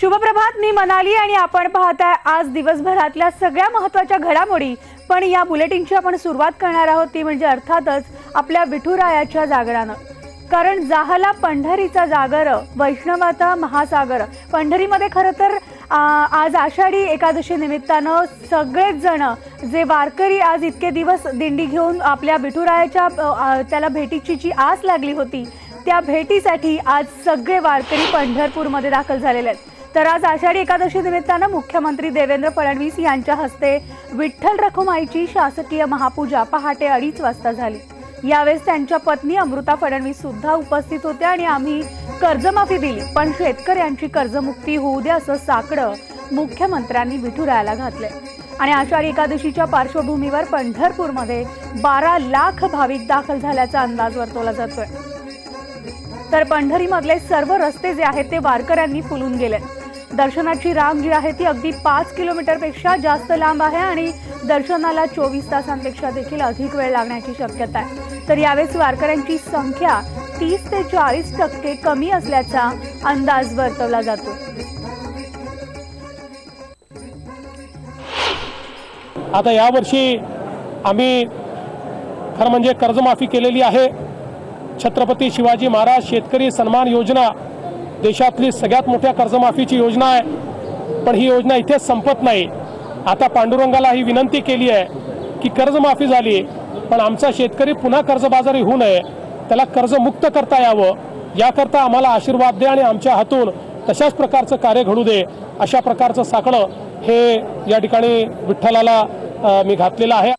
शुभप्रभात मी मनाली आणि आपण पाहताय आज दिवसभरातल्या सगळ्या महत्त्वाच्या घडामोडी. पण या बुलेटिनची आपण सुरुवात करणार आहोत ती म्हणजे अर्थातच आपल्या विठुरायाच्या जागरानं. कारण जाहला पंढरीचा जागर वैष्णवाचा महासागर. पंढरीमध्ये खरं तर आज आषाढी एकादशी निमित्तानं सगळेच जण जे वारकरी आज इतके दिवस दिंडी घेऊन आपल्या विठुरायाच्या त्याला भेटीची जी आस लागली होती त्या भेटीसाठी आज सगळे वारकरी पंढरपूरमध्ये दाखल झालेले आहेत. तर आज आषाढी एकादशी निमित्तानं मुख्यमंत्री देवेंद्र फडणवीस यांच्या हस्ते विठ्ठल रखुमाईची शासकीय महापूजा पहाटे अडीच वाजता झाली. यावेळेस त्यांच्या पत्नी अमृता फडणवीस सुद्धा उपस्थित होत्या आणि आम्ही कर्जमाफी दिली. पण शेतकऱ्यांची कर्जमुक्ती होऊ द्या असं साकडं मुख्यमंत्र्यांनी विठुरायाला घातलंय. आणि आषाढी एकादशीच्या पार्श्वभूमीवर पंढरपूरमध्ये बारा लाख भाविक दाखल झाल्याचा अंदाज वर्तवला जातोय. तर पंढरीमधले सर्व रस्ते जे आहेत ते वारकऱ्यांनी फुलून गेले दर्शनाची रांग जी आहे ती अगदी पाच किलोमीटरपेक्षा जास्त लांब आहे आणि दर्शनाला चोवीस तासांपेक्षा देखील अधिक वेळ लागण्याची शक्यता आहे. तर यावेळेस वारकऱ्यांची संख्या तीस ते चाळीस टक्के कमी असल्याचा अंदाज वर्तवला जातो. आता यावर्षी आम्ही खरं म्हणजे कर्जमाफी केलेली आहे. छत्रपती शिवाजी महाराज शेतकरी सन्मान योजना देशातली सगळ्यात मोठ्या कर्जमाफीची योजना आहे. पण ही योजना इथेच संपत नाही. आता पांडुरंगाला ही विनंती केली आहे की कर्जमाफी झाली पण आमचा शेतकरी पुन्हा कर्जबाजारी होऊ नये. त्याला कर्जमुक्त करता यावं. याकरता आम्हाला आशीर्वाद दे आणि आमच्या हातून तशाच प्रकारचं कार्य घडू दे अशा प्रकारचं साकडं हे या ठिकाणी विठ्ठलाला मी घातलेलं आहे.